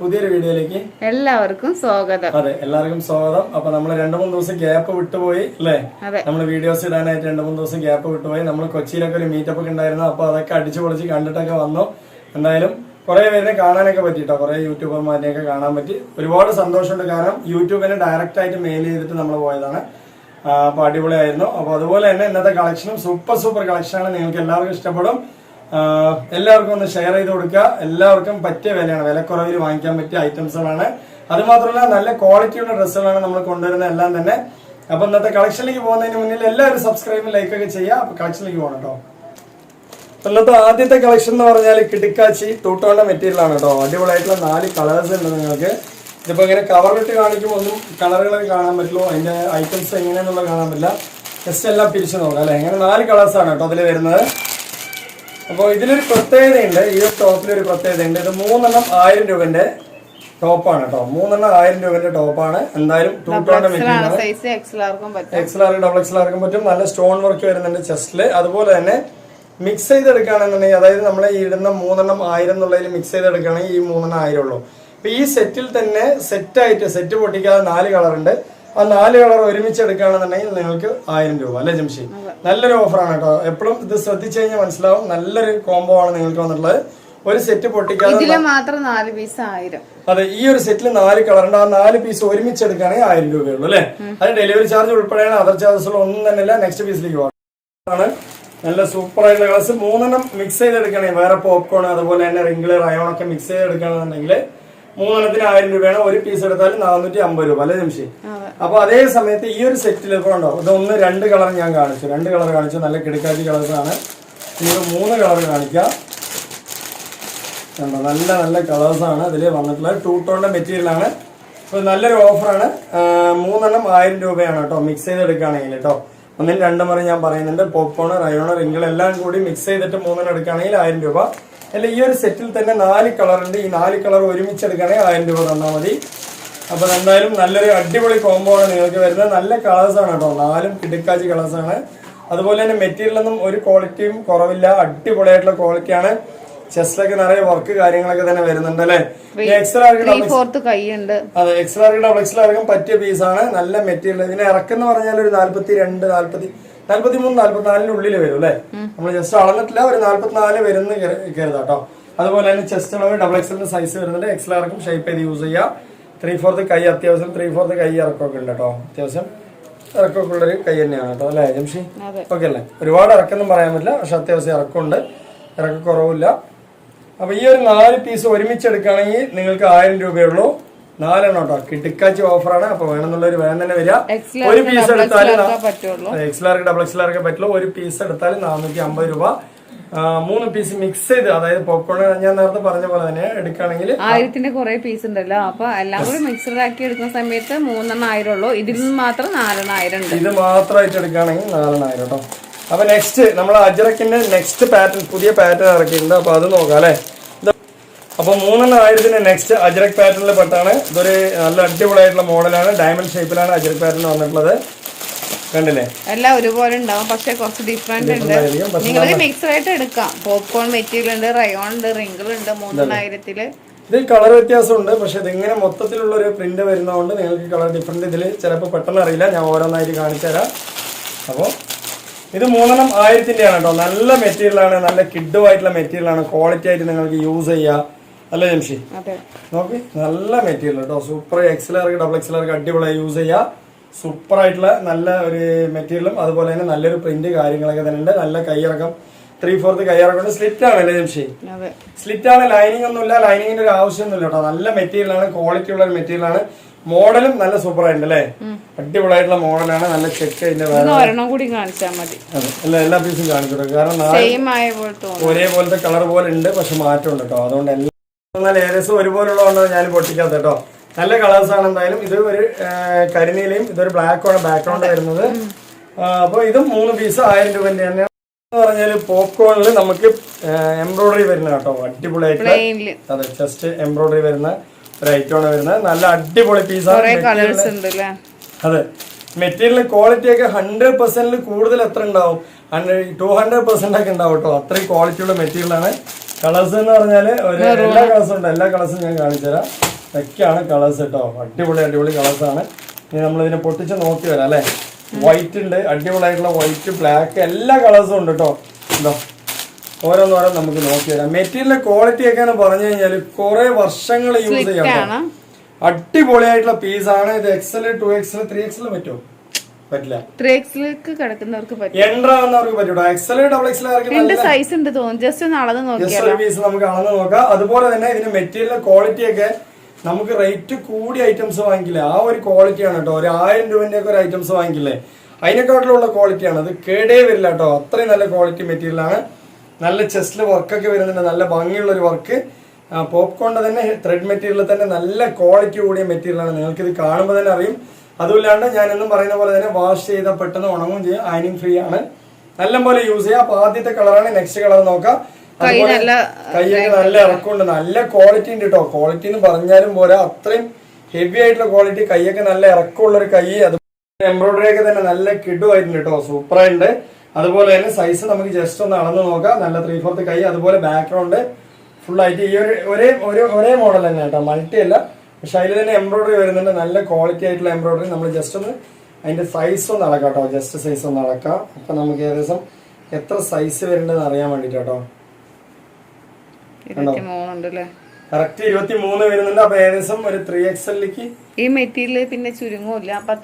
പുതിയൊരു വീഡിയോയിലേക്ക് എല്ലാവർക്കും സ്വാഗതം. അതെ എല്ലാവർക്കും സ്വാഗതം. അപ്പൊ നമ്മൾ രണ്ടു മൂന്ന് ദിവസം ഗ്യാപ്പ് വിട്ടുപോയി അല്ലേ? നമ്മൾ വീഡിയോസ് ഇടാനായിട്ട് രണ്ടു മൂന്ന് ദിവസം ഗ്യാപ്പ് വിട്ടുപോയി. നമ്മൾ കൊച്ചിയിലൊക്കെ ഒരു മീറ്റപ്പ് ഒക്കെ ഉണ്ടായിരുന്നു. അപ്പൊ അതൊക്കെ അടിച്ചു പൊളിച്ച് കണ്ടിട്ടൊക്കെ വന്നു. എന്തായാലും കുറെ പേരിനെ കാണാനൊക്കെ പറ്റിട്ടോ കുറെ യൂട്യൂബർമാരെയൊക്കെ കാണാൻ പറ്റി. ഒരുപാട് സന്തോഷമുണ്ട്. കാരണം യൂട്യൂബിനെ ഡയറക്റ്റ് ആയിട്ട് മെയിൽ ചെയ്തിട്ട് നമ്മൾ പോയതാണ്. അപ്പൊ അടിപൊളിയായിരുന്നു. അപ്പൊ അതുപോലെ തന്നെ ഇന്നത്തെ കളക്ഷനും സൂപ്പർ സൂപ്പർ കളക്ഷനാണ് നിങ്ങൾക്ക് എല്ലാവർക്കും ഇഷ്ടപ്പെടും. എല്ലാവർക്കും ഒന്ന് ഷെയർ ചെയ്ത് കൊടുക്കുക. എല്ലാവർക്കും പറ്റിയ വിലയാണ്. വിലക്കുറവിൽ വാങ്ങിക്കാൻ പറ്റിയ ഐറ്റംസുകളാണ് അത് മാത്രമല്ല നല്ല ക്വാളിറ്റിയുള്ള ഡ്രസ്സുകളാണ് നമ്മൾ കൊണ്ടുവരുന്നത്. എല്ലാം തന്നെ. അപ്പൊ ഇന്നത്തെ കളക്ഷനിലേക്ക് പോകുന്നതിന് മുന്നിൽ എല്ലാവരും സബ്സ്ക്രൈബും ലൈക്ക് ഒക്കെ ചെയ്യുക. അപ്പൊ കളക്ഷനിലേക്ക് പോകണം കേട്ടോ. ഇന്നത്തെ ആദ്യത്തെ കളക്ഷൻ എന്ന് പറഞ്ഞാൽ കിടക്കാച്ചി തൂട്ടോണ്ട മെറ്റീരിയൽ ആണ് കേട്ടോ. അടിപൊളിയായിട്ടുള്ള നാല് കളേഴ്സ് ഉണ്ട് നിങ്ങൾക്ക്. ഇതിപ്പോ ഇങ്ങനെ കവറിട്ട് കാണിക്കുമ്പോൾ ഒന്നും കളറുകളൊക്കെ കാണാൻ പറ്റുള്ളൂ അതിന്റെ ഐറ്റംസ് എങ്ങനെയാണെന്നുള്ളത് കാണാൻ പറ്റില്ല. ജസ്റ്റ് എല്ലാം പിരിച്ചു നോക്കാം അല്ലെ? ഇങ്ങനെ നാല് കളേഴ്സാണ് കേട്ടോ അതിൽ വരുന്നത്. അപ്പോൾ ഇതിലൊരു പ്രത്യേകതയുണ്ട് ഈ ഒരു ടോപ്പിലൊരു പ്രത്യേകതയുണ്ട്. ഇത് മൂന്നെണ്ണം ആയിരം രൂപന്റെ ടോപ്പാണ് കേട്ടോ. മൂന്നെണ്ണം ആയിരം രൂപന്റെ ടോപ്പാണ്. എന്തായാലും മെറ്റീരിയൽ പറ്റും. എക്സൽ ആർക്കും ഡബിൾ എക്സൽ ആർക്കും പറ്റും. നല്ല സ്റ്റോൺ വർക്ക് വരുന്നുണ്ട് ചെസ്റ്റിൽ അതുപോലെ തന്നെ മിക്സ് ചെയ്തെടുക്കുകയാണെന്നുണ്ടെങ്കിൽ അതായത് നമ്മൾ ഈ ഇടുന്ന മൂന്നെണ്ണം ആയിരം എന്നുള്ളതിൽ മിക്സ് ചെയ്തെടുക്കുകയാണെങ്കിൽ ഈ മൂന്നെണ്ണം ആയിരം ഉള്ളൂ. അപ്പൊ ഈ സെറ്റിൽ തന്നെ സെറ്റ് ആയിട്ട് സെറ്റ് പൊട്ടിക്കാതെ നാല് കളറുണ്ട് ഉണ്ട്. ആ നാല് കളർ ഒരുമിച്ച് എടുക്കുകയാണെന്നുണ്ടെങ്കിൽ നിങ്ങൾക്ക് ആയിരം രൂപ അല്ലേ ജംഷി? നല്ലൊരു ഓഫറാണ് കേട്ടോ. എപ്പോഴും ഇത് ശ്രദ്ധിച്ചു കഴിഞ്ഞാൽ മനസ്സിലാവും. നല്ലൊരു കോംബോ ആണ് നിങ്ങൾക്ക് വന്നിട്ടുള്ളത്. ഒരു സെറ്റ് പൊട്ടിക്കാതെ മാത്രം നാല് പീസ് ആയിരം. അതെ ഈ ഒരു സെറ്റിൽ നാല് കളർ ഉണ്ട്. ആ നാല് പീസ് ഒരുമിച്ച് എടുക്കുകയാണെങ്കിൽ ആയിരം രൂപയുള്ളൂ അല്ലേ? അത് ഡെലിവറി ചാർജ് ഉൾപ്പെടെയാണ്. അതർ ചാർജസുള്ള ഒന്നും തന്നെ ഇല്ല നെക്സ്റ്റ് പീസിലേക്ക് പോകാം. നല്ല സൂപ്പർ ആയിട്ടുള്ള കളേഴ്സ് മൂന്നെണ്ണം മിക്സ് ചെയ്ത് ചെയ്തെടുക്കണേ വേറെ പോപ്കോൺ അതുപോലെ തന്നെ റിംഗ്ലർ റയോൺ ഒക്കെ മിക്സ് ചെയ്തെടുക്കണമെന്നുണ്ടെങ്കിൽ മൂന്നെണ്ണത്തിന് ആയിരം രൂപയാണ് ഒരു പീസ് എടുത്താൽ നാനൂറ്റി അമ്പത് രൂപ അല്ലേ നിമിഷം. അപ്പൊ അതേ സമയത്ത് ഈ ഒരു സെറ്റിൽ ഉണ്ടോ ഇതൊന്ന് രണ്ട് കളർ ഞാൻ കാണിച്ചു രണ്ട് കളർ കാണിച്ചു നല്ല കിടക്കാച്ചി കളേഴ്സാണ് ഇനി മൂന്ന് കളർ കാണിക്കാം. കണ്ടോ നല്ല നല്ല കളേഴ്സ് ആണ്. ഇതിൽ വന്നിട്ടുള്ളത് ടൂ ടോണിന്റെ മെറ്റീരിയലാണ് അപ്പോൾ നല്ലൊരു ഓഫറാണ് മൂന്നെണ്ണം ആയിരം രൂപയാണ് കേട്ടോ മിക്സ് ചെയ്തെടുക്കുകയാണെങ്കിൽ കേട്ടോ. ഒന്നിന് രണ്ടും മറി ഞാൻ പറയുന്നുണ്ട്. പോപ്കോൺ റയോണർ റിംഗിൾ എല്ലാം കൂടി മിക്സ് ചെയ്തിട്ട് മൂന്നെണ്ണം എടുക്കുകയാണെങ്കിൽ ആയിരം രൂപ. അല്ല ഈ ഒരു സെറ്റിൽ തന്നെ നാല് കളർ ഉണ്ട്. ഈ നാല് കളർ ഒരുമിച്ച് എടുക്കണേ ആയിരം രൂപ തന്നാൽ മതി. അപ്പോൾ എന്തായാലും നല്ലൊരു അടിപൊളി കോംബോ ആണ് നിങ്ങൾക്ക് വരുന്നത്. നല്ല കളേഴ്സ് ആണ് കേട്ടോ. നാലും കിടുക്കാച്ചി കളേഴ്സ് ആണ്. അതുപോലെ തന്നെ മെറ്റീരിയലൊന്നും ഒരു ക്വാളിറ്റിയും കുറവില്ല. അടിപൊളിയായിട്ടുള്ള ക്വാളിറ്റിയാണ് ചെസ്റ്റിലൊക്കെ നിറയെ വർക്ക് കാര്യങ്ങളൊക്കെ തന്നെ വരുന്നുണ്ട് അല്ലേ? എക്സ്ട്രാ അതെ എക്സ്ട്രാ ഡബിൾ എക്സ്ട്രാ പറ്റിയ പീസാണ് നല്ല മെറ്റീരിയൽ ഇതിന് ഇറക്കെന്ന് പറഞ്ഞാൽ ഒരു നാല്പത്തി രണ്ട് നാല്പത്തി നാല്പത്തി മൂന്ന് നാല്പത്തി നാലിന് ഉള്ളിൽ വരും അല്ലേ? നമ്മൾ ജസ്റ്റ് അളന്നിട്ടില്ല ഒരു നാല്പത്തിനാല് വരുന്ന കരുതാട്ടോ അതുപോലെ തന്നെ ചെസ്റ്റ് അളവ് ഡബിൾ എക്സലിന്റെ സൈസ് വരുന്നുണ്ട്. എക്സ്ട്രാ ഇറക്കം ഷേപ്പ് ചെയ്ത് യൂസ് ചെയ്യാം. ത്രീ ഫോർത്ത് കൈ അത്യാവശ്യം ത്രീ ഫോർത്ത് കൈ ഇറക്കമൊക്കെ ഉണ്ട് കേട്ടോ. അത്യാവശ്യം ഇറക്കമൊക്കെ ഉള്ളൊരു കൈ തന്നെയാണ് കേട്ടോ അല്ലേ ജംഷി? ഓക്കെ അല്ലേ? ഒരുപാട് ഇറക്കൊന്നും പറയാൻ പറ്റില്ല പക്ഷെ അത്യാവശ്യം ഇറക്കമുണ്ട്. ഇറക്കക്കുറവില്ല അപ്പൊ ഈ ഒരു നാല് പീസ് ഒരുമിച്ച് എടുക്കുകയാണെങ്കിൽ നിങ്ങൾക്ക് ആയിരം രൂപയുള്ളൂ നാലെണ്ണം കേട്ടോ കിട്ടിക്കാച്ചി ഓഫറാണ് അപ്പൊ വേണമെന്നുള്ളൊരു വേണം തന്നെ വരിക. ഒരു പീസ് എടുത്താൽ എക്സ്ലാർക്ക് ഡബിൾ എക്സ്ലാർക്ക് പറ്റുള്ളൂ. ഒരു പീസ് എടുത്താൽ നാനൂറ്റി അമ്പത് രൂപ മൂന്ന് പീസ് മിക്സ് ചെയ്ത് അതായത് പോപ്കോൺ ഞാൻ നേരത്തെ പറഞ്ഞ പോലെ തന്നെ എടുക്കുകയാണെങ്കിൽ ആയിരത്തിന്റെ കുറെ പീസ് ഉണ്ടല്ലോ. അപ്പൊ എല്ലാം കൂടി മിക്സഡ് ആക്കി എടുക്കുന്ന സമയത്ത് മൂന്നെണ്ണം ആയിരം ഉള്ളൂ ഇതിൽ നിന്ന് മാത്രം നാലെണ്ണം ആയിരം ഉണ്ട് ഇത് മാത്രമായിട്ട് എടുക്കുകയാണെങ്കിൽ നാലെണ്ണായിരം കേട്ടോ. അപ്പൊ നെക്സ്റ്റ് നമ്മൾ അജറക്കിന്റെ നെക്സ്റ്റ് പാറ്റേൺ പുതിയ പാറ്റേൺ ഇറക്കിയിട്ടുണ്ട്. അപ്പൊ അത് നോക്കാം അല്ലെ? അപ്പൊ മൂന്നെണ്ണം ആയിരത്തിന് നെക്സ്റ്റ് അജറക് പാറ്റേണിൽ പെട്ടാണ്. ഇതൊരു നല്ല അടിപൊളിയായിട്ടുള്ള മോഡലാണ്. ഡയമണ്ട് ഷേപ്പിലാണ് അജറക് പാറ്റേൺ വന്നിട്ടുള്ളത്. കണ്ടില്ലേ? എല്ലാം ഒരുപോലെ ഉണ്ടാവും. പക്ഷെ കുറച്ച് ഡിഫറെന്റ് ഉണ്ട്. നിങ്ങൾക്ക് മിക്സ് ആയിട്ട് എടുക്കാം. പോപ്കോൺ മെറ്റീരിയൽ ഉണ്ട് റയോൺ ഉണ്ട് റിങ്കിൾ ഉണ്ട് മൂന്നെണ്ണായിരത്തിൽ ഇത് കളർ വ്യത്യാസമുണ്ട്. പക്ഷെ ഇതിങ്ങനെ മൊത്തത്തിലുള്ള ഒരു പ്രിന്റ് വരുന്നതുകൊണ്ട് നിങ്ങൾക്ക് കളർ ഡിഫറെന്റ് ഇതിൽ ചിലപ്പോൾ പെട്ടെന്ന് അറിയില്ല. ഞാൻ ഓരോന്നായിട്ട് കാണിച്ചു തരാം. അപ്പോൾ ഇത് മൂന്നെണ്ണം ആയിരത്തിന്റെയാണ് കേട്ടോ. നല്ല മെറ്റീരിയലാണ് നല്ല കിഡുമായിട്ടുള്ള മെറ്റീരിയലാണ് ക്വാളിറ്റി ആയിട്ട് നിങ്ങൾക്ക് യൂസ് ചെയ്യാം. അല്ലേ ജംഷി? നോക്കി നല്ല മെറ്റീരിയൽ കേട്ടോ. സൂപ്പർ എക്സലാർക്ക് ഡബിൾ എക്സലാർക്ക് അടിപൊളിയായി യൂസ് ചെയ്യുക സൂപ്പർ ആയിട്ടുള്ള നല്ല ഒരു മെറ്റീരിയലും അതുപോലെ തന്നെ നല്ലൊരു പ്രിന്റ് കാര്യങ്ങളൊക്കെ തന്നെ ഉണ്ട്. നല്ല കൈയിറക്കം. ത്രീ ഫോർത്ത് കൈയിറക്കം സ്ലിറ്റ് ആണ് അല്ലേ ജംഷി? സ്ലിറ്റ് ആണ് ലൈനിങ് ഒന്നുമില്ല. ലൈനിങ്ങിന്റെ ഒരു ആവശ്യമൊന്നുമില്ല കേട്ടോ. നല്ല മെറ്റീരിയൽ ആണ് ക്വാളിറ്റി ഉള്ള ഒരു മെറ്റീരിയൽ ആണ്. മോഡലും നല്ല സൂപ്പർ ആയിട്ടുണ്ട് അല്ലേ? അടിപൊളിയായിട്ടുള്ള മോഡലാണ് നല്ല ചെക്ക് അതിന്റെ കൂടി കാണിച്ചാൽ മതി. എല്ലാ പീസും കാണിച്ചു കാരണം ഒരേപോലത്തെ കളർ പോലെ ഉണ്ട് പക്ഷെ മാറ്റമുണ്ട് കേട്ടോ. അതുകൊണ്ട് എല്ലാം എന്നാൽ ഏകദേശം ഒരുപോലുള്ളതുകൊണ്ട് ഞാൻ പൊട്ടിക്കാത്ത കേട്ടോ. നല്ല കളേഴ്സ് ആണ് എന്തായാലും. ഇത് ഒരു കരിനീലയും ഇതൊരു ബ്ലാക്കും ആണ് ബാക്ക്ഗ്രൗണ്ട് വരുന്നത്. അപ്പോൾ ഇത് മൂന്ന് പീസ് ആയിരം രൂപ തന്നെയാണ്. എന്ന് പറഞ്ഞാൽ പോപ്കോണിൽ നമുക്ക് എംബ്രോയിഡറി വരുന്ന കേട്ടോ. അടിപൊളിയായിട്ട്. അതെ ജസ്റ്റ് എംബ്രോയിഡറി വരുന്ന ഒരു ഐറ്റം ആണ് വരുന്നത്. നല്ല അടിപൊളി പീസ് പീസാണ് അല്ലേ അതെ. മെറ്റീരിയൽ ക്വാളിറ്റി ഒക്കെ ഹൺഡ്രഡ് പെർസെന്റിൽ കൂടുതൽ എത്ര ഉണ്ടാവും? ടൂ ടു ഹൺഡ്രഡ് പെർസെന്റ് ഒക്കെ ഉണ്ടാവും കേട്ടോ. അത്രയും ക്വാളിറ്റിയുള്ള മെറ്റീരിയൽ ആണ് കളേഴ്സ് എന്ന് പറഞ്ഞാൽ ഒരു എല്ലാ കളേഴ്സും ഉണ്ട്. എല്ലാ കളേഴ്സും ഞാൻ കാണിച്ചു തരാം. ഇതൊക്കെയാണ് കളേഴ്സ് കേട്ടോ അടിപൊളി അടിപൊളി കളേഴ്സ് ആണ്. ഇനി നമ്മൾ ഇതിനെ പൊട്ടിച്ച് നോക്കി വരാം അല്ലേ? വൈറ്റ് ഉണ്ട്. അടിപൊളിയായിട്ടുള്ള വൈറ്റ് ബ്ലാക്ക് എല്ലാ കളേഴ്സും ഉണ്ട് കേട്ടോ എന്തോ ഓരോന്നോരോന്ന് നമുക്ക് നോക്കി വരാം. മെറ്റീരിയലിന്റെ ക്വാളിറ്റി ഒക്കെ പറഞ്ഞു കഴിഞ്ഞാൽ കുറെ വർഷങ്ങൾ യൂസ് ചെയ്യാം. ആണ്. അടിപൊളിയായിട്ടുള്ള പീസാണ് ഇത് XL two XL three XL പറ്റുമോ പറ്റില്ല. ത്രീ എക്സിലേക്ക് കിടക്കുന്നവർക്ക് പറ്റും. എൻട്ര എന്നവർക്ക് പറ്റൂട്ടോ എക്സൽ ഡബിൾ എക്സൽ രണ്ട് സൈസ് ഉണ്ട് തോന്നുന്നു? ജസ്റ്റ് ഒന്ന് അളന്ന് നോക്കിയാൽ നോക്കിയാലോ? പീസ് നമുക്ക് അളന്ന് നോക്കാം. അതുപോലെ തന്നെ ഇതിന്റെ മെറ്റീരിയൽ ക്വാളിറ്റി ഒക്കെ നമുക്ക് റേറ്റ് കൂടിയ ഐറ്റംസ് വാങ്ങിക്കില്ലേ? ആ ഒരു ക്വാളിറ്റിയാണ് കേട്ടോ ഒരു ആയിരം രൂപന്റെ ഒക്കെ ഒരു ഐറ്റംസ് വാങ്ങിക്കില്ലേ? അതിനെക്കാട്ടിലുള്ള ക്വാളിറ്റിയാണ് അത് കേടേ വരില്ല കേട്ടോ അത്രയും നല്ല ക്വാളിറ്റി മെറ്റീരിയൽ ആണ്. നല്ല ചെസ്റ്റിൽ വർക്കൊക്കെ വരുന്നുണ്ട്. നല്ല ഭംഗിയുള്ള ഒരു വർക്ക് പോപ്കോണിന്റെ തന്നെ ത്രെഡ് മെറ്റീരിയൽ തന്നെ നല്ല ക്വാളിറ്റി കൂടിയ മെറ്റീരിയൽ ആണ്. നിങ്ങൾക്ക് ഇത് കാണുമ്പോൾ തന്നെ അറിയും. അതുമില്ലാണ്ട് ഞാൻ എന്നും പറയുന്ന പോലെ തന്നെ വാഷ് ചെയ്ത പെട്ടെന്ന് ഉണങ്ങും ചെയ്യും. അയനിങ് ഫ്രീ ആണ്. നല്ല പോലെ യൂസ് ചെയ്യാം. അപ്പൊ ആദ്യത്തെ കളറാണ് നെക്സ്റ്റ് കളർ നോക്കാം. അതുപോലെ കൈയൊക്കെ നല്ല ഇറക്കമുണ്ട്. നല്ല ക്വാളിറ്റി ഉണ്ട് കേട്ടോ ക്വാളിറ്റി എന്ന് പറഞ്ഞാലും പോരാ. അത്രയും ഹെവി ആയിട്ടുള്ള ക്വാളിറ്റി കൈയൊക്കെ നല്ല ഇറക്കമുള്ള ഒരു കൈ. അത് എംബ്രോയിഡറി ഒക്കെ തന്നെ നല്ല കിടുവായിട്ടുണ്ട് കേട്ടോ സൂപ്പർ ആയിട്ടുണ്ട്. അതുപോലെ തന്നെ സൈസ് നമുക്ക് ജസ്റ്റ് ഒന്ന് അളന്ന് നോക്കാം. നല്ല ത്രീ ഫോർത്ത് കൈ. അതുപോലെ ബാക്ക്ഗ്രൗണ്ട് ഫുൾ ആയിട്ട് ഈ ഒരു ഒരേ ഒരേ മോഡൽ തന്നെ കേട്ടോ മൾട്ടി അല്ല. പക്ഷെ അതിൽ തന്നെ എംബ്രോയിഡറി വരുന്നുണ്ട്. നല്ല ക്വാളിറ്റി ആയിട്ടുള്ള എംബ്രോയിഡറി നമ്മൾ ജസ്റ്റ് ഒന്ന് അതിന്റെ സൈസ് ഒന്ന് അളക്കാം കേട്ടോ. ജസ്റ്റ് സൈസ് ഒന്ന് അളക്കാം. അപ്പൊ നമുക്ക് ഏകദേശം എത്ര സൈസ് വരുന്നുണ്ടെന്ന് അറിയാൻ വേണ്ടിട്ട് കേട്ടോ. കറക്റ്റ് ഇരുപത്തി മൂന്ന് വരുന്നുണ്ട്. അപ്പൊ ഏകദേശം ഒരു ത്രീ എക്സലിലേക്ക് ഈ മെറ്റീരിയൽ പിന്നെ ചുരുങ്ങില്ല അപ്പൊ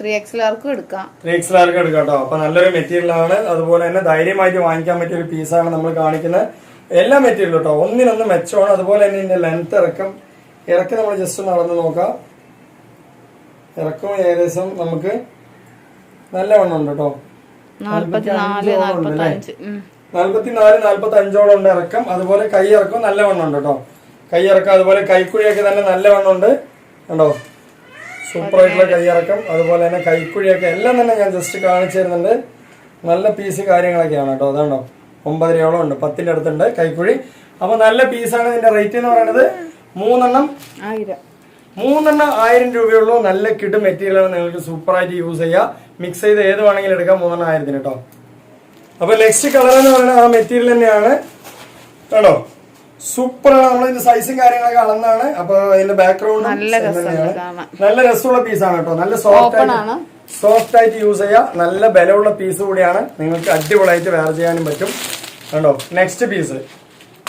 ത്രീ ആർക്കും എടുക്കാം? ത്രീ ആർക്കും എടുക്കാം കേട്ടോ. അപ്പൊ നല്ലൊരു മെറ്റീരിയൽ ആണ്. അതുപോലെ തന്നെ ധൈര്യമായിട്ട് വാങ്ങിക്കാൻ പറ്റിയ ഒരു പീസാണ് നമ്മൾ കാണിക്കുന്നത്. എല്ലാ മെറ്റീരിയലും കേട്ടോ. ഒന്നിനൊന്ന് മെച്ചമാണ്. അതുപോലെ തന്നെ ഇതിന്റെ ലെങ്ത് ഇറക്കം ഇറക്കം നമ്മൾ ജസ്റ്റ് ഒന്ന് അളന്ന് നോക്കാം. ഇറക്കം ഏകദേശം നമുക്ക് നല്ല വണ്ണം ഉണ്ട് കേട്ടോ നാല്പത്തിനാല് നാല്പത്തി അഞ്ചോളം ഉണ്ട് ഇറക്കം. അതുപോലെ കൈ ഇറക്കം നല്ല വണ്ണം ഉണ്ട് കേട്ടോ കൈ ഇറക്കം അതുപോലെ കൈക്കുഴിയൊക്കെ തന്നെ നല്ല വണ്ണം ഉണ്ട്. കണ്ടോ? സൂപ്പർ ആയിട്ടുള്ള കൈ ഇറക്കം അതുപോലെ തന്നെ കൈക്കുഴിയൊക്കെ എല്ലാം തന്നെ ഞാൻ ജസ്റ്റ് കാണിച്ചു തരുന്നുണ്ട്. നല്ല പീസ് കാര്യങ്ങളൊക്കെയാണ് കേട്ടോ അതാണോ? ഒമ്പതരയോളം ഉണ്ട്. പത്തിന്റെ അടുത്തുണ്ട് കൈക്കുഴി. അപ്പൊ നല്ല പീസാണ് ഇതിന്റെ റേറ്റ് എന്ന് പറയുന്നത് മൂന്നെണ്ണം? ആയിരം. മൂന്നെണ്ണം ആയിരം രൂപയുള്ളൂ. നല്ല കിട്ടും മെറ്റീരിയലാണ് നിങ്ങൾക്ക് സൂപ്പർ ആയിട്ട് യൂസ് ചെയ്യാം. മിക്സ് ചെയ്ത് ഏത് വേണമെങ്കിലും എടുക്കാം. മൂന്നെണ്ണം ആയിരത്തിന് കേട്ടോ അപ്പൊ നെക്സ്റ്റ് കളർ എന്ന് പറയുന്നത് ആ മെറ്റീരിയൽ തന്നെയാണ്. കേട്ടോ സൂപ്പർ ആണ്. നമ്മളിതിന്റെ സൈസും കാര്യങ്ങളൊക്കെ അളന്നാണ്. അപ്പൊ അതിന്റെ ബാക്ക്ഗ്രൗണ്ട് നല്ല രസമുള്ള പീസാണ് കേട്ടോ നല്ല സോഫ്റ്റ് ആയിട്ട് സോഫ്റ്റ് ആയിട്ട് യൂസ് ചെയ്യാം. നല്ല ബലമുള്ള പീസ് കൂടിയാണ്. നിങ്ങൾക്ക് അടിപൊളിയായിട്ട് വേറെ ചെയ്യാനും പറ്റും. കണ്ടോ? നെക്സ്റ്റ് പീസ്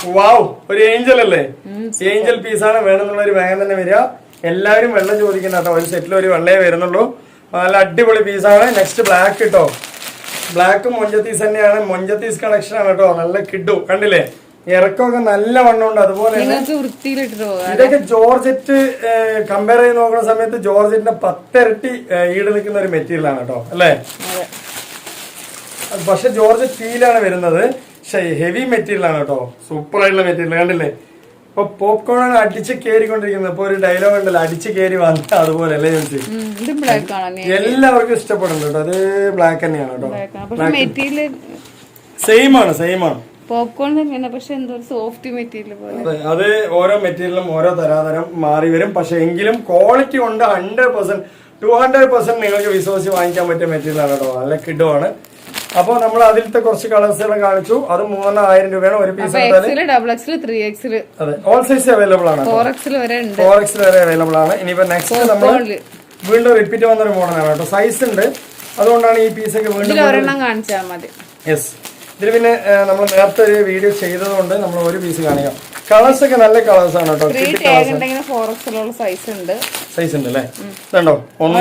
വാവ് ഒരു ഏഞ്ചൽ അല്ലേ? ഏഞ്ചൽ പീസാണ് വേണമെന്നുള്ളൊരു വേഗം തന്നെ വരിക. എല്ലാവരും വെള്ളം ചോദിക്കുന്ന കേട്ടോ. ഒരു സെറ്റിൽ ഒരു വെള്ളേ വരുന്നുള്ളൂ. നല്ല അടിപൊളി പീസാണ് നെക്സ്റ്റ് ബ്ലാക്ക് കേട്ടോ. ബ്ലാക്കും മൊഞ്ചത്തീസ് തന്നെയാണ്. മൊഞ്ചത്തീസ് കളക്ഷൻ ആണ് കേട്ടോ. നല്ല കിഡു. കണ്ടില്ലേ? ഇറക്കമൊക്കെ നല്ല വണ്ണമുണ്ട് അതുപോലെ ഇതൊക്കെ ജോർജറ്റ് കമ്പയർ ചെയ്ത് നോക്കുന്ന സമയത്ത് ജോർജറ്റിന്റെ പത്തിരട്ടി ഈട് നിൽക്കുന്ന ഒരു മെറ്റീരിയൽ ആണ് കേട്ടോ. അല്ലേ? പക്ഷെ ജോർജറ്റ് ഫീലാണ് വരുന്നത്. പക്ഷെ ഹെവി മെറ്റീരിയൽ ആണ് കേട്ടോ. സൂപ്പർ ആയിട്ടുള്ള മെറ്റീരിയൽ കണ്ടില്ലേ? ഇപ്പൊ പോപ്കോൺ ആണ് അടിച്ച് കയറിക്കൊണ്ടിരിക്കുന്നത് ഇപ്പൊ ഒരു ഡയലോഗ് ഉണ്ടല്ലോ അടിച്ച് കയറി വന്ന അതുപോലെ അല്ലേ ചോദിച്ചു എല്ലാവർക്കും ഇഷ്ടപ്പെടുന്നു കേട്ടോ. അത് ബ്ലാക്ക് തന്നെയാണ് കേട്ടോ. ആണ്. സെയിം ആണ്. സെയിം ആണ് പോപ്കോൺ തന്നെയാണ്. പക്ഷെ എന്തോ സോഫ്റ്റ് മെറ്റീരിയൽ പോലെ. അതെ, ഓരോ മെറ്റീരിയലും ഓരോ തരാതരം മാറി വരും. പക്ഷെ എങ്കിലും ക്വാളിറ്റി ഉണ്ട് hundred percent to hundred percent നിങ്ങൾക്ക് വിശ്വസിച്ച് വാങ്ങിക്കാൻ പറ്റിയ മെറ്റീരിയൽ ആണ് കേട്ടോ. നല്ല കിഡുമാണ് അപ്പോൾ നമ്മൾ അതിലത്തെ കുറച്ച് കളേഴ്സുകൾ കാണിച്ചു. അത് മൂന്നായിരം രൂപയാണ് ഒരു പീസ് അപ്പൊ ഡബിൾ എക്സിൽ ത്രീ അതെ. ഓൾ സൈസ് അവൈലബിൾ ആണ് ഫോർ എക്സിൽ വരെ ഫോർ എക്സ് വരെ അവൈലബിൾ ആണ്. ഇനിയിപ്പോ നെക്സ്റ്റ് നമ്മൾ വീണ്ടും റിപ്പീറ്റ് വന്നൊരു മോഡലാണ് കേട്ടോ. സൈസ് ഉണ്ട്. അതുകൊണ്ടാണ് ഈ പീസൊക്കെ വീണ്ടും കാണിച്ചാൽ മതി. യെസ് ഇതിൽ പിന്നെ നമ്മൾ നേരത്തെ ഒരു വീഡിയോ ചെയ്തതുകൊണ്ട് നമ്മൾ ഒരു പീസ് കാണിക്കാം. കളേഴ്സ് ഒക്കെ നല്ല കളേഴ്സ് ആണ് കേട്ടോ. സൈസ് ഉണ്ട്. സൈസ് ഉണ്ട് അല്ലേ? ഇതുണ്ടോ? ഒന്ന്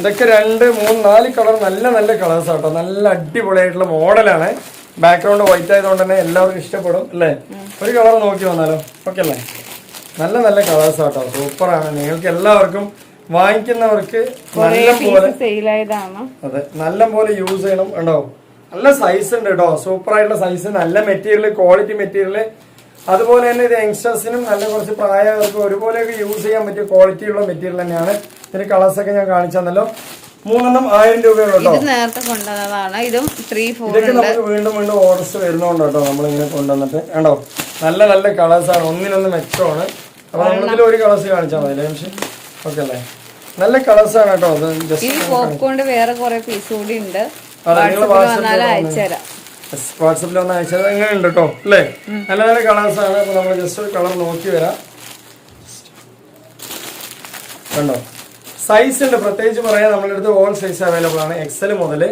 ഇതൊക്കെ രണ്ട് മൂന്ന് നാല് കളർ നല്ല നല്ല കളേഴ്സ് ആട്ടോ നല്ല അടിപൊളിയായിട്ടുള്ള മോഡലാണ് ബാക്ക്ഗ്രൗണ്ട് വൈറ്റ് ആയതുകൊണ്ട് തന്നെ എല്ലാവർക്കും ഇഷ്ടപ്പെടും അല്ലേ? ഒരു കളർ നോക്കി വന്നാലോ? ഓക്കെ അല്ലേ? നല്ല നല്ല കളേഴ്സ് ആട്ടോ സൂപ്പറാണ് നിങ്ങൾക്ക് എല്ലാവർക്കും വാങ്ങിക്കുന്നവർക്ക് നല്ല പോലെ അതെ നല്ല പോലെ യൂസ് ചെയ്യണം. ഉണ്ടോ? നല്ല സൈസ് ഉണ്ട് കേട്ടോ സൂപ്പർ ആയിട്ടുള്ള സൈസ് നല്ല മെറ്റീരിയൽ ക്വാളിറ്റി മെറ്റീരിയൽ അതുപോലെ തന്നെ ഇത് യങ്സ്റ്റേഴ്സിനും നല്ല കുറച്ച് പ്രായക്കാർക്കും ഒരുപോലെയൊക്കെ യൂസ് ചെയ്യാൻ പറ്റിയ ക്വാളിറ്റി ഉള്ള മെറ്റീരിയൽ തന്നെയാണ്. ഇതിന്റെ കളേഴ്സ് ഒക്കെ ഞാൻ കാണിച്ചാന്നല്ലോ മൂന്നെണ്ണം ആയിരം രൂപയുള്ളൂ കേട്ടോ ഇത് നേരത്തെ കൊണ്ടുവന്നതാണ്. ഇതും ത്രീ ഫോർ ഇതൊക്കെ നമുക്ക് വീണ്ടും വീണ്ടും ഓർഡേഴ്സ് വരുന്നോണ്ട് കേട്ടോ നമ്മളിങ്ങനെ കൊണ്ടുവന്നിട്ട്. കണ്ടോ? നല്ല നല്ല കളേഴ്സ് ആണ്. ഒന്നിനൊന്ന് മെച്ചമാണ്. അപ്പൊ നമ്മളിതിൽ ഒരു കളേഴ്സ് കാണിച്ചാൽ മതി. പക്ഷേ ഓക്കെ അല്ലേ? നല്ല കളേഴ്സ് ആണ് കേട്ടോ ഈ ജസ്റ്റ് വേറെ കുറെ പീസ് കൂടി ഉണ്ട്. വന്നാൽ അയച്ചുതരാം വാട്സപ്പിൽ ഒന്ന് അയച്ചത് എങ്ങനെ ഉണ്ട് കേട്ടോ അല്ലേ? നല്ല നല്ല കളേഴ്സ് ആണ് അപ്പൊ നമ്മൾ ജസ്റ്റ് ഒരു കളർ നോക്കി വരാം. കണ്ടോ? സൈസ് ഉണ്ട്. പ്രത്യേകിച്ച് പറയാൻ നമ്മുടെ അടുത്ത് ഓൾ സൈസ് അവൈലബിൾ ആണ്. എക്സൽ മുതൽ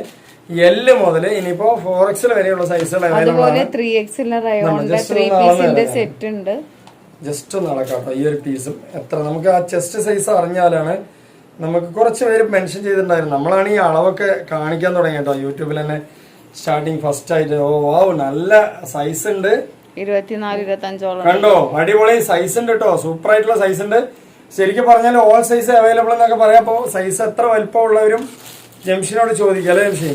എൽ മുതൽ ഇനിയിപ്പോ ഫോർ എക്സൽ വരെയുള്ള സൈസുകൾ അവൈലബിൾ ആണ്. ജസ്റ്റ് ഒന്ന് അളക്കാം കേട്ടോ ഈ ഒരു പീസും എത്ര? നമുക്ക് ആ ചെസ്റ്റ് സൈസ് അറിഞ്ഞാലാണ് നമുക്ക് കുറച്ച് പേര് മെൻഷൻ ചെയ്തിട്ടുണ്ടായിരുന്നു. നമ്മളാണ് ഈ അളവൊക്കെ കാണിക്കാൻ തുടങ്ങി കേട്ടോ. യൂട്യൂബിൽ തന്നെ സ്റ്റാർട്ടിങ് ഫസ്റ്റ് ആയിട്ട്. ഓ വാവ് നല്ല സൈസ് ഉണ്ട്. കണ്ടോ? അടിപൊളി സൈസ് ഉണ്ട് കേട്ടോ. സൂപ്പർ ആയിട്ടുള്ള സൈസ് ഉണ്ട്. ശരിക്കും പറഞ്ഞാൽ ഓൾ സൈസ് അവൈലബിൾ എന്നൊക്കെ പറയാം. അപ്പൊ സൈസ് എത്ര വലുപ്പമുള്ളവരും ജംഷനോട് ചോദിക്കുക അല്ലേ ജംഷി?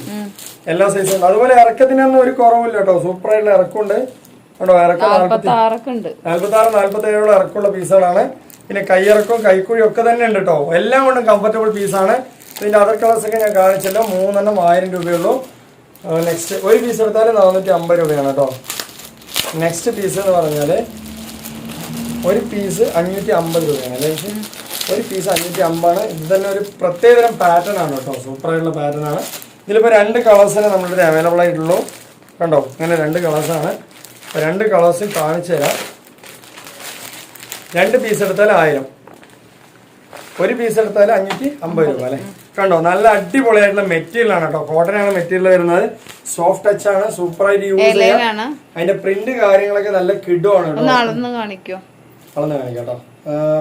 എല്ലാ സൈസും ഉണ്ട് അതുപോലെ ഇറക്കത്തിനൊന്നും ഒരു കുറവില്ല കേട്ടോ. സൂപ്പർ ആയിട്ടുള്ള ഇറക്കമുണ്ട് കേട്ടോ ഇറക്കം നാല്പത്തി ആറ് നാല്പത്തി ഏഴോളം ഇറക്കമുള്ള പീസുകളാണ് പിന്നെ കൈയിറക്കവും കൈക്കുഴി ഒക്കെ തന്നെ ഉണ്ട് കേട്ടോ എല്ലാം കൊണ്ടും കംഫർട്ടബിൾ പീസാണ് പിന്നെ അതർ കളേഴ്സ് ഒക്കെ ഞാൻ കാണിച്ചല്ലോ. മൂന്നെണ്ണം ആയിരം രൂപയുള്ളൂ. നെക്സ്റ്റ് ഒരു പീസ് എടുത്താൽ നാനൂറ്റി അമ്പത് രൂപയാണ് കേട്ടോ നെക്സ്റ്റ് പീസ് എന്ന് പറഞ്ഞാൽ ഒരു പീസ് അഞ്ഞൂറ്റി അമ്പത് രൂപയാണ് അല്ലേ? ഒരു പീസ് അഞ്ഞൂറ്റി അമ്പാണ് ഇത് തന്നെ ഒരു പ്രത്യേകതരം പാറ്റേൺ ആണ് കേട്ടോ സൂപ്പറായിട്ടുള്ള പാറ്റേൺ ആണ്. ഇതിലിപ്പോൾ രണ്ട് കളേഴ്സിനെ നമ്മളിവിടെ അവൈലബിൾ ആയിട്ടുള്ളൂ. കണ്ടോ? ഇങ്ങനെ രണ്ട് കളേഴ്സാണ് രണ്ട് കളേഴ്സും കാണിച്ചു തരാം രണ്ട് പീസ് എടുത്താൽ ആയിരം. ഒരു പീസ് എടുത്താൽ അഞ്ഞൂറ്റി അമ്പത് രൂപ അല്ലേ? കണ്ടോ? നല്ല അടിപൊളിയായിട്ടുള്ള മെറ്റീരിയൽ ആണ് കേട്ടോ. കോട്ടൺ ആണ് മെറ്റീരിയൽ വരുന്നത്. സോഫ്റ്റ് ടച്ച് ആണ്. സൂപ്പർ ആയിട്ട് യൂസ് ചെയ്യാം. അതിന്റെ പ്രിന്റ് കാര്യങ്ങളൊക്കെ നല്ല കിഡുമാണ് അളന്ന് കാണിക്കോ. കേട്ടോ.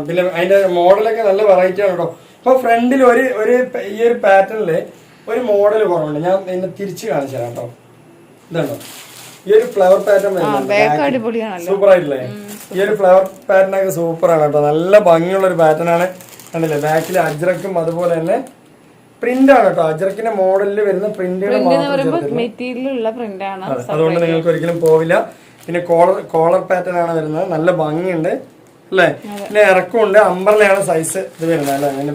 പിന്നെ അതിന്റെ മോഡലൊക്കെ നല്ല വെറൈറ്റി ആണ് കേട്ടോ. ഇപ്പൊ ഫ്രണ്ടിൽ ഒരു ഒരു ഈ ഒരു പാറ്റേണിൽ ഒരു മോഡൽ കുറവുണ്ട്. ഞാൻ എന്നെ തിരിച്ചു കാണിച്ചു തരാം കേട്ടോ. ഇതാണോ? ഈ ഒരു ഫ്ലവർ പാറ്റേൺ സൂപ്പർ ആയിട്ടില്ലേ? ഈ ഒരു ഫ്ലവർ പാറ്റേൺ ഒക്കെ സൂപ്പറാണ് കേട്ടോ. നല്ല ഭംഗിയുള്ള ഒരു പാറ്റേൺ ആണ്. കണ്ടില്ലേ? ബാക്കിൽ അജ്രക്കും അതുപോലെ തന്നെ പ്രിന്റ് ആണ് കേട്ടോ. അജ്രക്കിന്റെ മോഡലിൽ വരുന്ന പ്രിന്റുകൾ അതുകൊണ്ട് നിങ്ങൾക്ക് ഒരിക്കലും പോവില്ല. പിന്നെ കോളർ കോളർ പാറ്റേൺ ആണ് വരുന്നത്. നല്ല ഭംഗിയുണ്ട്. അല്ലേ? പിന്നെ ഇറക്കമുണ്ട്. അമ്പറിലാണ് സൈസ് ഇത് വരുന്നത്. അല്ലേ? അതിന്റെ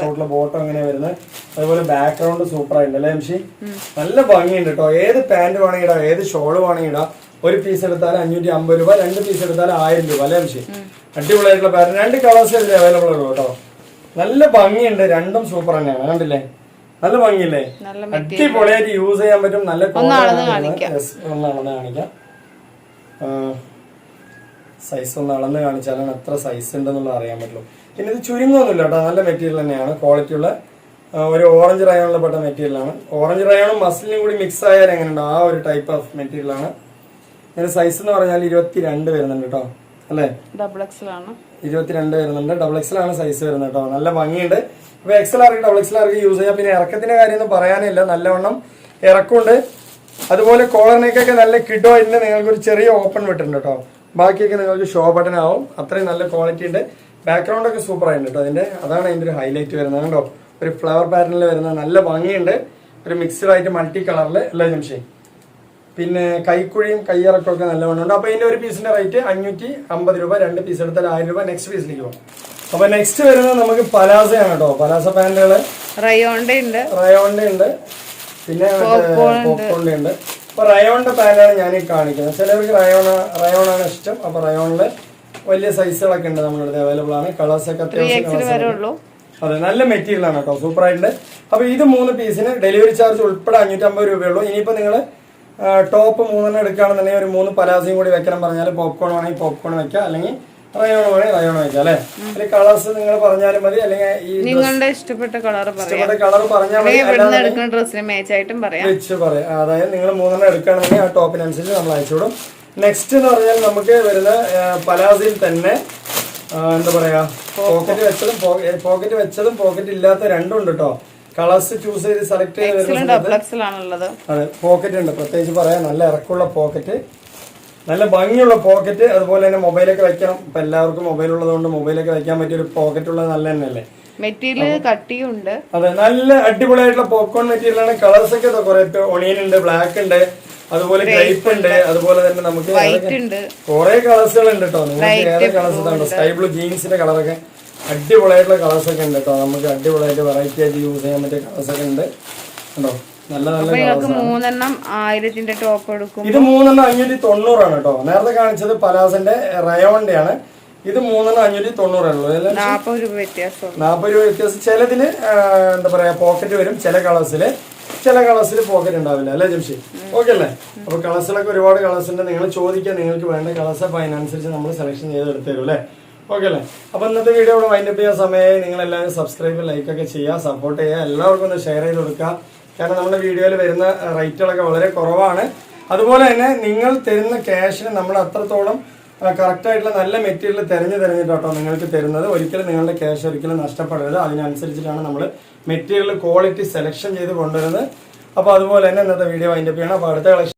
ചോട്ടിലെ ബോട്ടം എങ്ങനെ വരുന്നത്. അതുപോലെ ബാക്ക്ഗ്രൗണ്ട് സൂപ്പർ ആയിട്ടുണ്ട്. അല്ലേ എംഷി നല്ല ഭംഗിയുണ്ട് കേട്ടോ. ഏത് പാന്റ് വേണമെങ്കിൽ ഇടാം. ഏത് ഷോൾ വേണമെങ്കിൽ ഇടാം. ഒരു പീസ് എടുത്താൽ അഞ്ഞൂറ്റി അമ്പത് രൂപ രണ്ട് പീസ് എടുത്താൽ ആയിരം രൂപ അല്ലേ എംഷി അടിപൊളിയായിട്ടുള്ള പാറ്റേൺ രണ്ട് കളേഴ്സ് അല്ലേ അവൈലബിൾ ഉള്ളൂ കേട്ടോ. നല്ല ഭംഗിയുണ്ട് രണ്ടും സൂപ്പർ തന്നെയാണ് കണ്ടില്ലേ? നല്ല ഭംഗിയില്ലേ? അടിപൊളിയായിട്ട് യൂസ് ചെയ്യാൻ പറ്റും നല്ല ഒന്ന് quality അളന്ന് ആണ് കാണിക്കാം. സൈസ് ഒന്ന് അളന്ന് കാണിച്ചാലാണ് എത്ര സൈസ് ഉണ്ടെന്നുള്ളത് അറിയാൻ പറ്റുള്ളൂ. പിന്നെ ഇത് ചുരുങ്ങൊന്നുമില്ല കേട്ടോ നല്ല മെറ്റീരിയൽ തന്നെയാണ്. ക്വാളിറ്റി ഉള്ള ഒരു ഓറഞ്ച് റയോണിൽ പെട്ട മെറ്റീരിയലാണ്. ഓറഞ്ച് റയോണും മസിലിനും കൂടി മിക്സ് ആയാൽ എങ്ങനെയുണ്ട്? ആ ഒരു ടൈപ്പ് ഓഫ് മെറ്റീരിയലാണ്. ഇതിന്റെ സൈസ് എന്ന് പറഞ്ഞാൽ ഇരുപത്തി രണ്ട് വരുന്നുണ്ട് കേട്ടോ. അല്ലേ? ഡബിൾ എക്സൽ ആണ്. ഇരുപത്തിരണ്ട് വരുന്നുണ്ട്. ഡബിൾ എക്സൽ ആണ് സൈസ് വരുന്നത് കേട്ടോ. നല്ല ഭംഗിയുണ്ട്. അപ്പൊ എക്സൽ ആർക്ക് ഡബിൾ എക്സൽ ആർക്ക് യൂസ് ചെയ്യാം? പിന്നെ ഇറക്കത്തിന്റെ കാര്യമൊന്നും പറയാനില്ല. നല്ലവണ്ണം ഇറക്കമുണ്ട് അതുപോലെ കോളറിനേക്കൊക്കെ നല്ല കിഡോ ഇന്ന് നിങ്ങൾക്ക് ഒരു ചെറിയ ഓപ്പൺ വിട്ടിട്ടുണ്ട് കേട്ടോ. ബാക്കിയൊക്കെ നിങ്ങൾക്ക് ഷോ ബട്ടൺ ആവും. അത്രയും നല്ല ക്വാളിറ്റി ഉണ്ട്. ബാക്ക്ഗ്രൗണ്ട് ഒക്കെ സൂപ്പർ ആയിട്ടുണ്ട് കേട്ടോ അതിന്റെ. അതാണ് അതിന്റെ ഒരു ഹൈലൈറ്റ് വരുന്നത് കേട്ടോ ഒരു ഫ്ലവർ പാറ്റേണിൽ വരുന്ന നല്ല ഭംഗിയുണ്ട്. ഒരു മിക്സ്ഡ് ആയിട്ട് മൾട്ടി കളറിൽ എല്ലാ നിമിഷം പിന്നെ കൈക്കുഴിയും കയ്യിറക്കും ഒക്കെ നല്ലവണ്ണം ഉണ്ട്. അപ്പൊ ഇതിന്റെ ഒരു പീസിന്റെ റേറ്റ് അഞ്ഞൂറ്റി അമ്പത് രൂപ രണ്ട് പീസ് എടുത്താൽ ആയിരം രൂപ നെക്സ്റ്റ് പീസിലേക്ക് പോകും. അപ്പോൾ നെക്സ്റ്റ് വരുന്നത് നമുക്ക് പലാസയാണ് കേട്ടോ. പലാസ പാന്റുകൾ. റയോണ്ടുണ്ട് ഉണ്ട്. ഉണ്ട്. പിന്നെ പോപ്കോണിന്റെ ഉണ്ട്. അപ്പൊ റയോണിന്റെ പാന്റാണ് ഞാൻ ഈ കാണിക്കുന്നത്. ചിലവർക്ക് റയോണ റയോണാണ് ഇഷ്ടം. അപ്പോൾ റയോണിൽ വലിയ സൈസുകളൊക്കെ ഉണ്ട് നമ്മുടെ അടുത്ത് അവൈലബിൾ ആണ്. കളേഴ്സ് ഒക്കെ ത്രീ അത്യാവശ്യം അതെ നല്ല മെറ്റീരിയൽ ആണ് കേട്ടോ. സൂപ്പർ ആയിട്ടുണ്ട്. അപ്പൊ ഇത് മൂന്ന് പീസിന് ഡെലിവറി ചാർജ് ഉൾപ്പെടെ അഞ്ഞൂറ്റമ്പത് രൂപയുള്ളൂ ഇനിയിപ്പോ നിങ്ങൾ ടോപ്പ് മൂന്നെണ്ണം എടുക്കുകയാണെന്നുണ്ടെങ്കിൽ ഒരു മൂന്ന് പലാസയും കൂടി വെക്കണം പറഞ്ഞാൽ പോപ്കോൺ വേണമെങ്കിൽ പോപ്കോൺ വെക്കാം. അല്ലെങ്കിൽ റയോൺ വേണമെങ്കിൽ റയോൺ വെക്കാം അല്ലേ? അല്ലെങ്കിൽ കളേഴ്സ് നിങ്ങൾ പറഞ്ഞാലും മതി. അല്ലെങ്കിൽ ഈ നിങ്ങളുടെ ഇഷ്ടപ്പെട്ട കളർ ഇഷ്ടപ്പെട്ട കളർ പറഞ്ഞാൽ മതി. അല്ലെങ്കിൽ ഡ്രസ്സിന് മാച്ച് ആയിട്ടും പറയാം. വെച്ച് പറയാം. അതായത് നിങ്ങൾ മൂന്നെണ്ണം എടുക്കുകയാണെന്നുണ്ടെങ്കിൽ ആ ടോപ്പിനനുസരിച്ച് നമ്മൾ അയച്ചു വിടും. നെക്സ്റ്റ് എന്ന് പറഞ്ഞാൽ നമുക്ക് വരുന്ന പലാസയിൽ തന്നെ എന്താ പറയാ പോക്കറ്റ് വെച്ചതും പോക്കറ്റ് വെച്ചതും പോക്കറ്റ് ഇല്ലാത്ത രണ്ടും ഉണ്ട് കേട്ടോ കളേഴ്സ് ചൂസ് ചെയ്ത് സെലക്ട് ചെയ്ത് അതെ പോക്കറ്റ് ഉണ്ട്. പ്രത്യേകിച്ച് പറയാം നല്ല ഇറക്കമുള്ള പോക്കറ്റ് നല്ല ഭംഗിയുള്ള പോക്കറ്റ് അതുപോലെ തന്നെ മൊബൈലൊക്കെ വെക്കണം. ഇപ്പൊ എല്ലാവർക്കും മൊബൈൽ ഉള്ളതുകൊണ്ട് മൊബൈലൊക്കെ വെക്കാൻ പറ്റിയ ഒരു പോക്കറ്റ് ഉള്ളത് നല്ല തന്നെയല്ലേ? മെറ്റീരിയൽ കട്ടിയുണ്ട് അതെ നല്ല അടിപൊളിയായിട്ടുള്ള പോപ്കോൺ മെറ്റീരിയൽ ആണ്. കളേഴ്സ് ഒക്കെ കുറെ ഒണിയൻ ഉണ്ട് ബ്ലാക്ക് ഉണ്ട് അതുപോലെ ഗ്രേപ്പ് ഉണ്ട് അതുപോലെ തന്നെ നമുക്ക് കുറെ കളേഴ്സുകൾ ഉണ്ട് കേട്ടോ നിങ്ങൾക്ക് ഏത് കളേഴ്സ് സ്കൈ ബ്ലൂ ജീൻസിന്റെ കളറൊക്കെ അടിപൊളിയായിട്ടുള്ള കളേഴ്സ് ഒക്കെ ഉണ്ട് കേട്ടോ. നമുക്ക് അടിപൊളിയായിട്ട് വെറൈറ്റി ആയിട്ട് യൂസ് ചെയ്യാൻ പറ്റിയ കളേഴ്സ് ഒക്കെ ഉണ്ട്. കണ്ടോ? നല്ല നല്ല മൂന്നെണ്ണം ആയിരത്തിന്റെ ടോപ്പ് എടുക്കും. ഇത് മൂന്നെണ്ണം അഞ്ഞൂറ്റി തൊണ്ണൂറാണ് കേട്ടോ. നേരത്തെ കാണിച്ചത് പലാസിന്റെ റയോണിന്റെ ആണ്. ഇത് മൂന്നെണ്ണം അഞ്ഞൂറ്റി തൊണ്ണൂറാണല്ലോ നാപ്പത് രൂപ വ്യത്യാസം. നാൽപ്പത് രൂപ വ്യത്യാസം. ചിലതിൽ എന്താ പറയാ പോക്കറ്റ് വരും. ചില കളേഴ്സിൽ ചില കളേഴ്സിൽ പോക്കറ്റ് ഉണ്ടാവില്ല. അല്ലേ ജംഷി? ഓക്കെ അല്ലേ? അപ്പൊ കളേഴ്സിലൊക്കെ ഒരുപാട് കളേഴ്സ് ഉണ്ട്. നിങ്ങൾ ചോദിക്കാൻ നിങ്ങൾക്ക് വേണ്ട കളേഴ്സ് അപ്പൊ അതിനനുസരിച്ച് നമ്മൾ സെലക്ഷൻ ചെയ്ത് എടുത്തു തരും അല്ലേ? ഓക്കെ അല്ലേ? അപ്പൊ ഇന്നത്തെ വീഡിയോ ഇവിടെ വൈൻഡപ്പ് ചെയ്യാൻ സമയമായി നിങ്ങൾ എല്ലാവരും സബ്സ്ക്രൈബ് ലൈക്ക് ഒക്കെ ചെയ്യുക സപ്പോർട്ട് ചെയ്യുക. എല്ലാവർക്കും ഒന്ന് ഷെയർ ചെയ്ത് കൊടുക്കുക. കാരണം നമ്മുടെ വീഡിയോയിൽ വരുന്ന റേറ്റുകളൊക്കെ വളരെ കുറവാണ്. അതുപോലെ തന്നെ നിങ്ങൾ തരുന്ന ക്യാഷിന് നമ്മൾ അത്രത്തോളം കറക്റ്റായിട്ടുള്ള നല്ല മെറ്റീരിയൽ തിരഞ്ഞു തിരഞ്ഞിട്ടാട്ടോ നിങ്ങൾക്ക് തരുന്നത്. ഒരിക്കലും നിങ്ങളുടെ ക്യാഷ് ഒരിക്കലും നഷ്ടപ്പെടരുത്. അതിനനുസരിച്ചിട്ടാണ് നമ്മൾ മെറ്റീരിയൽ ക്വാളിറ്റി സെലക്ഷൻ ചെയ്ത് കൊണ്ടുവരുന്നത്. അപ്പോൾ അതുപോലെ തന്നെ ഇന്നത്തെ വീഡിയോ ചെയ്യണം. അപ്പോൾ അടുത്ത കളക്ഷൻ